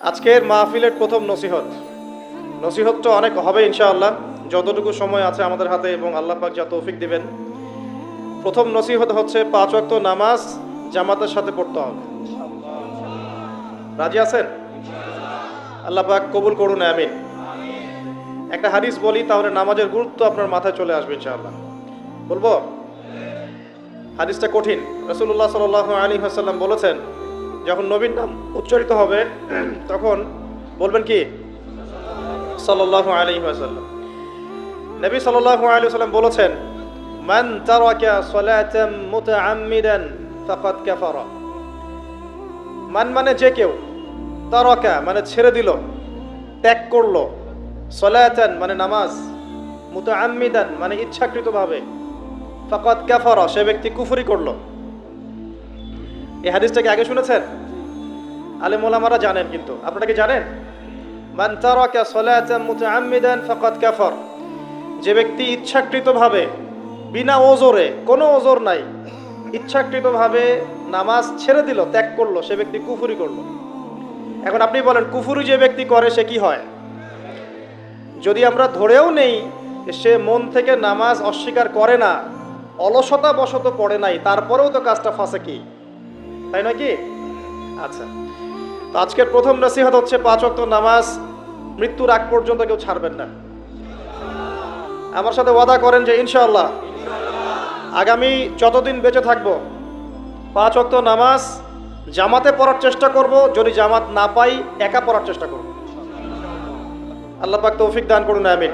আজকের মাহফিলের প্রথম নসিহত। নসিহত তো অনেক হবে ইনশাআল্লাহ, যতটুকু সময় আছে আমাদের হাতে এবং আল্লাহ পাক যা তৌফিক দিবেন। প্রথম নসিহত হচ্ছে পাঁচ ওয়াক্ত নামাজ জামাতের সাথে পড়তে হবে। রাজি আছেন? আল্লাহ পাক কবুল করুন, আমিন। একটা হাদিস বলি, তাহলে নামাজের গুরুত্ব আপনার মাথায় চলে আসবে ইনশাআল্লাহ। বলব? হাদিসটা কঠিন। রসুল্লাহ সাল আলী হাসাল্লাম বলেছেন যখন নবীর নাম উচ্চারিত হবে, তখন বলবেন কি? সাল্লাহ আলী হাসাল্লাম নবী সাল্লাহ আলী সাল্লাম বলেছেন, মান তারাকা সালাতাম মুতাআম্মিদান ফাকাদ কাফারা। মান মানে যে কেউ তারাকা মানে ছেড়ে দিল, ত্যাগ করল। সলাতান মানে নামাজ, মুতাআম্মিদান মানে ইচ্ছাকৃতভাবে। ফাকাদ কাফারা, সে ব্যক্তি কুফরি করল। এই হাদিসটাকে আগে শুনেছেন? আলেম ওলামারা জানেন কিন্তু। আপনারা কি জানেন? যে ব্যক্তি ইচ্ছাকৃতভাবে বিনা ওজোরে, কোনো ওজোর নাই, ইচ্ছাকৃতভাবে নামাজ ছেড়ে দিল, ত্যাগ করল, সে ব্যক্তি কুফুরি করল। এখন আপনি বলেন, কুফুরি যে ব্যক্তি করে, সে কি হয়? যদি আমরা ধরেও নেই, সে মন থেকে নামাজ অস্বীকার করে না অলসতা বশত পড়ে নাই, তারপরেও তো কাজটা ফাঁসে কি? তাই নয় কি? আচ্ছা। তো আজকের প্রথম নসিহত হচ্ছে পাঁচ ওয়াক্ত নামাজ, মৃত্যুর আগ পর্যন্ত কেউ ছাড়বেন না। আমার সাথে ওয়াদা করেন যে ইনশাআল্লাহ আগামী যতদিন বেঁচে থাকব, পাঁচ ওয়াক্ত নামাজ জামাতে পড়ার চেষ্টা করব, যদি জামাত না পাই একা পড়ার চেষ্টা করব। আল্লাহ পাক তৌফিক দান করুন, আমিন।